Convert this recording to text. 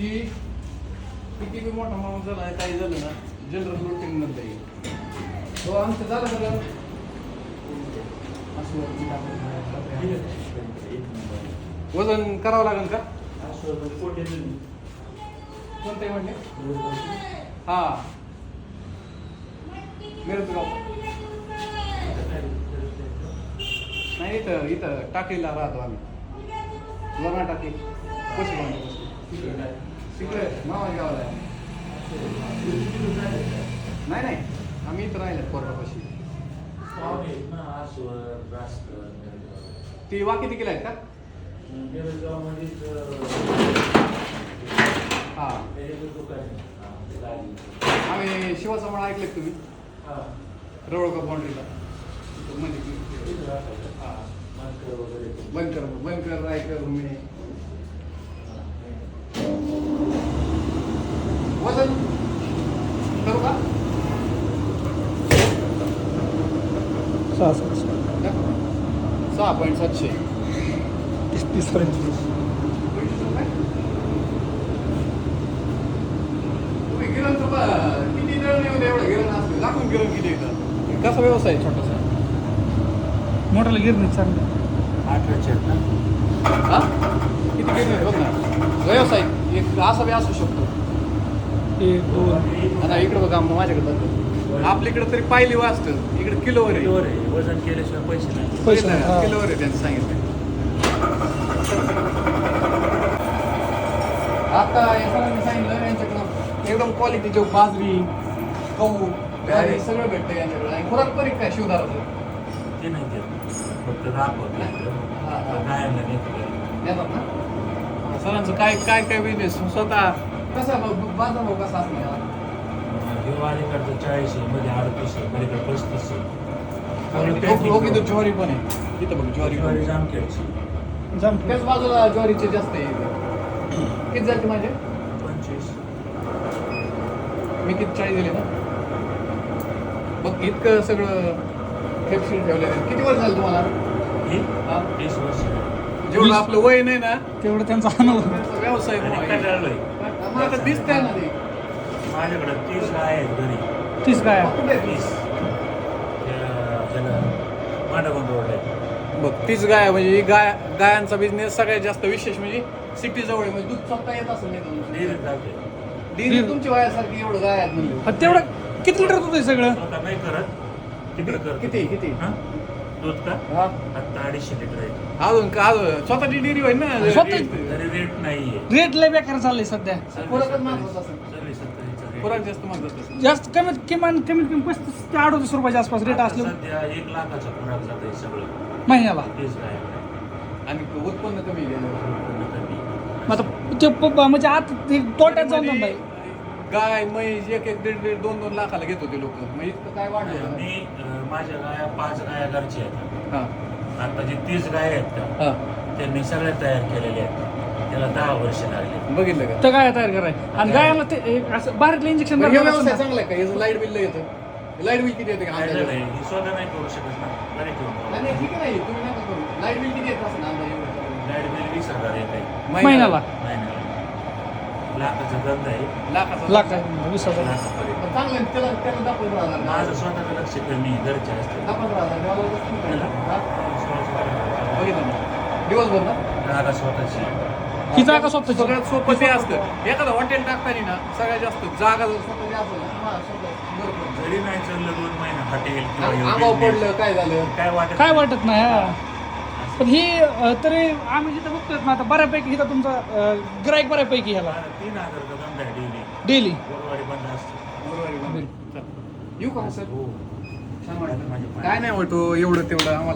की किती बी मोठा माणूस झाला काही झालं ना जनरल रुटीन मध्ये येईल. हो आमचं झालं सगळं. वजन करावं लागेल का? कोणते म्हणले हा. नाही इथं इथं टाकीला राहतो आम्ही. लग्न टाकी. कशी तिकडे मामा गावाला आहे. नाही नाही आम्ही इथं राहिलो कोर्टापाशी ती वाकी तिकील आहेत का? हा. आम्ही शिवाचा म्हणा ऐकले तुम्ही रवळका बाउंड्रीला म्हणजे हा. बनकर बनकर रायकर रुमिणे वजन करू का सहा सहा सहा. पॉईंट सातशे तीस तीस पर्यंत गिरण किती गिरण एवढं गिरण दाखवून गिरण किती येतं कसा व्यवसाय छोटासा मोठ्याला गिरणी चांगलं हा किती गिरणी बघ ना व्यवसाय एक असा बी असू शकतो एक दोन. आता इकडं बघा मग माझ्याकडे बघ. आपल्याकडे तरी पाहिली वाचतं इकडे किलोवर आहे. वजन केल्याशिवाय पैसे नाही. पैसे नाही, हा. किलोवर आहे त्यांचं सांगितलं. आता सरांनी सांगितलं यांच्याकडं. एकदम क्वालिटीचे बाजरी गहू ज्वारी सगळं भेटतं यांच्याकडे. आणि खुराक पण एक काय शिवदाराचं ते नाही देत. फक्त दाखवत हा, हा. गायला नेतो. देतात ना? सरांचं काय काय काय बिझनेस स्वतः कसा बाजार भाव कसा असणार? याला? दिवाळीकडचं चाळीस आहे मध्ये अडतीस आहे मध्ये पस्तीस लोक लोक इथं ज्वारी पण आहे. इथं बघ ज्वारी आहे. जामखेडची. जाम त्याच बाजूला ज्वारीचे जास्त आहे इथे. किती जाते माझे? पंचवीस. मी किती चाळीस दिले ना? बघ इतकं सगळं खेपशील ठेवलेलं आहे. किती वर्ष झालं तुम्हाला? ही? हा? वीस वर्ष. जेवढं आपलं वय नाही ना तेवढं त्यांचा अनुभव व्यवसाय आणि. कंटाळलोय. मला तर दिसतंय ना ते माझ्याकडे तीस गाय आहेत घरी. तीस काय कुठे? आहे तीस मांडवण रोड आहे. बघ तीच गाय म्हणजे ही गाय गायांचा बिझनेस सगळ्यात जास्त विशेष म्हणजे सिटी जवळ आहे म्हणजे दूध स्वतः येत असेल नाही डेअरीत टाकते डेअरी तुमची वयासारखी एवढं गाय आहेत म्हणजे तेवढं किती लिटर दूध आहे सगळं? स्वतः नाही करत तिकडे कर किती किती? हा? दूध का? हा. आता अडीचशे लिटर आहे. अजून का? अजून स्वतःची डेअरी होईल ना? स्वतः- तरी रेट नाहीये. रेट लय बेकार चाललंय सध्या. असेल. सव्वीस rate. खुराक जास्त असेल. जास्त कमीत किमान कमीत कमी पस्तीस ते अडतीस रुपयाच्या आसपास रेट आता असले सध्या एक लाखाचा खुराक जात आहे सगळं. महिन्याला? तेच काय? आणि उत्पन्न कमी गेलं उत्पन्न कमी. मग आता ते प- म्हणजे आता ते तोट्यात जाऊन धंदा आहे. गाय म्हैस एक एक दीड दीड दोन दोन लाखाला घेत होते लोक. मग इतकं काय वाढलं? मी अं, माझ्या गाया पाच गाया घरच्या आहेत. हा. आता जे तीस गाय आहेत का हा. त्यांनी सगळ्या तयार केलेल्या आहेत. त्याला दहा वर्ष लागले. बघितलं का? तर काय तयार कराय. आणि गायला ते एक असं बाहेरलं इंजेक्शन पण हे व्यवसाय चांगला आहे का? याचं लाइट बिल येतं. लाइट बिल किती येतं का काय अंदाजे? झालंय ही स्वतः नाही करू शकत ना. नाही ठेवून नाही, ठीक आहे नाही तुम्ही नका करू. लाइट बिल किती येत अंदाजे? एवढं? लाइट बिल वीस हजार येत आहे महिन्याला. महिन्याला. लाखाचा धंदा आहे. लाखाचा लाख आहे, वीस हजार. लाखापर्यंत. पण चांगलं आहे, त्याला त्याला दहा पंधरा हजार माझं स्वतःचं लक्ष कमी आहे, घरचे असते नाही? हा? बघितलं ना? दिवसभर ना? जागा स्वतःची. ही जागा स्वतःची. सगळ्यात सोपं ते असतं. एखादं हॉटेल टाकताना ना सगळ्यात जास्त जागा जर स्वतःची असेल ना हा, स्वतः बरं पडतं. जरी नाही चाललं दोन महिने हॉटेल किंवा हे business, पडलं काय झालं? काय वाटत काय वाटत नाही हा. पण ही अं, तरी आम्ही जिथं बघतोय ना आता बऱ्यापैकी इथं तुमचा गिराईक बऱ्यापैकी ह्याला. तीन हजारचा धंदा आहे डेली डेली गुरुवारी बंद असते. गुरुवारी बंद. येऊ का सर? हो. छान वाटलं काय नाही वाटतो एवढं तेवढं आम्हाला.